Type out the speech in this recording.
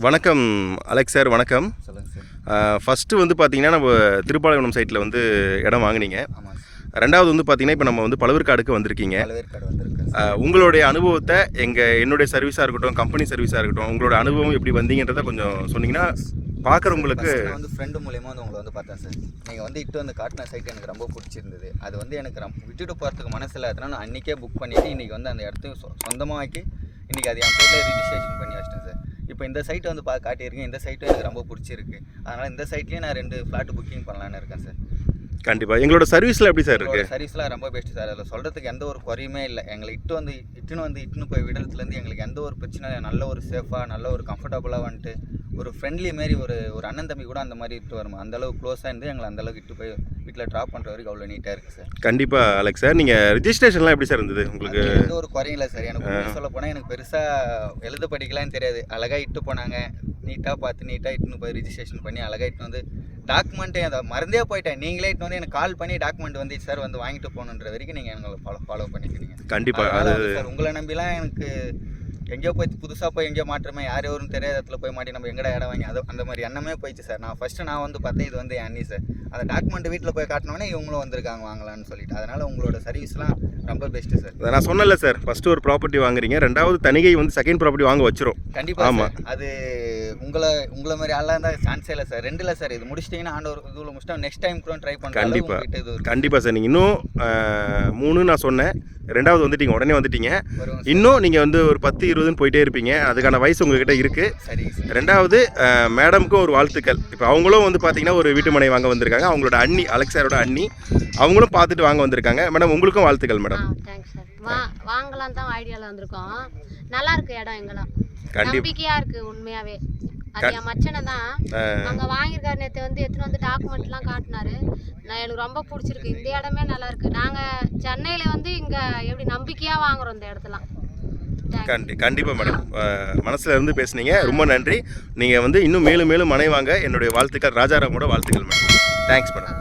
வணக்கம் Alex sir வணக்கம். First வந்து பார்த்தீங்கன்னா நம்ம திருப்பாளையம் சைட்டில் வந்து இடம் வாங்குனீங்க. ரெண்டாவது வந்து பார்த்தீங்கன்னா இப்போ நம்ம வந்து பழவேற்காடுக்கு வந்திருக்கீங்க. உங்களுடைய அனுபவத்தை எங்கள் என்னுடைய சர்வீஸாக இருக்கட்டும் கம்பெனி சர்வீஸாக இருக்கட்டும் உங்களோட அனுபவம் எப்படி வந்தீங்கன்றதை கொஞ்சம் சொன்னீங்கன்னா பார்க்குறவங்களுக்கு வந்து ஃப்ரெண்டு மூலியமாக வந்து உங்களை வந்து பார்த்தேன் சார் நீங்கள் வந்து இட்டு வந்து காட்டின சைட் எனக்கு ரொம்ப பிடிச்சிருந்தது. அது வந்து எனக்கு ரொம்ப விட்டுட்டு போகிறதுக்கு மனசு இல்லாதனால நான் அன்றைக்கே புக் பண்ணிவிட்டு இன்றைக்கி வந்து அந்த இடத்தையும் சொ சொந்தமாக ஆக்கி இன்றைக்கி அது என் பேரில் ரிஜிஸ்ட்ரேஷன் பண்ணி வச்சிட்டேன் சார் இப்போ இந்த சைட்டை வந்து பா காட்டியிருக்கேன். இந்த சைட்டும் எனக்கு ரொம்ப பிடிச்சிருக்கு. அதனால் இந்த சைட்லேயும் நான் ரெண்டு ஃப்ளாட் புக்கிங் பண்ணலான்னு இருக்கேன் சார் கண்டிப்பாக எங்களோட சர்வீஸில் எப்படி சார் இருக்குது சர்வீஸ்லாம் ரொம்ப பெஸ்ட் சார் அதில் சொல்கிறதுக்கு எந்த ஒரு குறையுமே இல்லை. எங்களை இட்டு வந்து இட்டுன்னு வந்து இட்டுன்னு போய் விடுறதுலேருந்து எங்களுக்கு எந்த ஒரு பிரச்சனை இல்லை. நல்ல ஒரு சேஃபாக நல்ல ஒரு கம்ஃபர்டபுளாக வந்துட்டு ஒரு ஃப்ரெண்ட்லி மாரி ஒரு ஒரு அண்ணன் தம்பி கூட அந்த மாதிரி இட்டு வரும்? அந்த அளவுக்கு க்ளோஸாக இருந்து எங்களை அந்த அளவுக்கு இட்டு போய் வீட்டில் ட்ராப் பண்ணுற வரைக்கும் அவ்வளோ நீட்டாக இருக்குது சார் கண்டிப்பாக அலெக்ஸ் சார் நீங்கள் ரிஜிஸ்ட்ரேஷன்லாம் எப்படி சார் இருந்தது உங்களுக்கு? எந்த ஒரு குறையும் இல்லை சார் எனக்கு சொல்ல போனால் எனக்கு பெருசாக எழுத படிக்கலாம்னு தெரியாது. அழகாக இட்டு போனாங்க. நீட்டாக பார்த்து நீட்டாக இட்டுன்னு போய் ரிஜிஸ்ட்ரேஷன் பண்ணி அழகாக இட்டுன்னு வந்து டாக்குமெண்ட்டே அதை மறந்தே போயிட்டேன். நீங்களே இட்டு வந்து எனக்கு கால் பண்ணி டாக்குமெண்ட் வந்து சார் வந்து வாங்கிட்டு போகணுன்ற வரைக்கும் நீங்கள் எங்களை ஃபாலோ ஃபாலோ பண்ணிக்கிறீங்க. கண்டிப்பாக அது உங்களை நம்பிலாம் எனக்கு எங்கேயோ போய் புதுசாக போய் எங்கேயோ மாற்றமே யார் யாரும் தெரியாத இடத்துல போய் மாட்டி நம்ம எங்கடா இடம் வாங்கி அது அந்த மாதிரி எண்ணமே போயிடுச்சு சார். நான் ஃபஸ்ட்டு நான் வந்து பார்த்தேன் இது வந்து என் அண்ணி சார். அந்த டாக்குமெண்ட் வீட்டில் போய் காட்டினோடனே இவங்களும் வந்திருக்காங்க வாங்கலாம்னு சொல்லிட்டு. அதனால் உங்களோட சர்வீஸ்லாம் ரொம்ப பெஸ்ட்டு சார். நான் சொன்னல சார் ஃபஸ்ட்டு ஒரு ப்ராப்பர்ட்டி வாங்குறீங்க ரெண்டாவது தனிகை வந்து செகண்ட் ப்ராப்பர்ட்டி வாங்க வச்சிரும். கண்டிப்பா ஆமா. சார். அது உங்களை உங்களை மாதிரி ஆளாக இருந்தால் சான்ஸே இல்லை சார். ரெண்டு இல்லை சார் இது முடிச்சிட்டிங்கன்னா ஆண்டு ஒரு இதில் முடிச்சிட்டா நெக்ஸ்ட் டைம் கூட ட்ரை பண்ணுற கண்டிப்பா. உங்ககிட்ட இது இருக்கு. கண்டிப்பாக சார். நீங்கள் இன்னும் மூணு நான் சொன்னேன். ரெண்டாவது வந்துட்டீங்க உடனே வந்துட்டீங்க. இன்னும் நீங்கள் வந்து ஒரு பத்து இருபதுன்னு போயிட்டே இருப்பீங்க. அதுக்கான வயசு உங்ககிட்ட இருக்குது ரெண்டாவது மேடம்க்கும் ஒரு வாழ்த்துக்கள். இப்போ அவங்களும் வந்து பார்த்தீங்கன்னா ஒரு வீட்டு மனை வாங்க வந்திருக்காங்க. அவங்களோட அண்ணி அலெக்சாரோட அண்ணி அவங்களும் பார்த்துட்டு வாங்க வந்திருக்காங்க. மேடம் உங்களுக்கும் வாழ்த்துக்கள் மேடம். வாங்கலாம் தான் ஐடியாவில் வந்திருக்கோம். நல்லா இருக்கு இடம் எங்கெல்லாம். நம்பிக்கையா இருக்கு உண்மையாவே. அது என் மச்சனை தான். அங்க வாங்கியிருக்காரு நேற்று வந்து எடுத்துன்னு வந்து டாக்குமெண்ட்லாம் காட்டினாரு. நான் எனக்கு ரொம்ப பிடிச்சிருக்கு. இந்த இடமே நல்லா இருக்கு. நாங்க சென்னையில எப்படி நம்பிக்கையா வாங்குறோம் இந்த இடத்துலாம் கண்டி கண்டிப்பாக மேடம். மனசில் இருந்து பேசுனீங்க. ரொம்ப நன்றி. நீங்கள் வந்து இன்னும் மேலும் மேலும் மனைவாங்க என்னுடைய வாழ்த்துக்கள் ராஜாராமோட வாழ்த்துக்கள் மேடம். Thanks madam.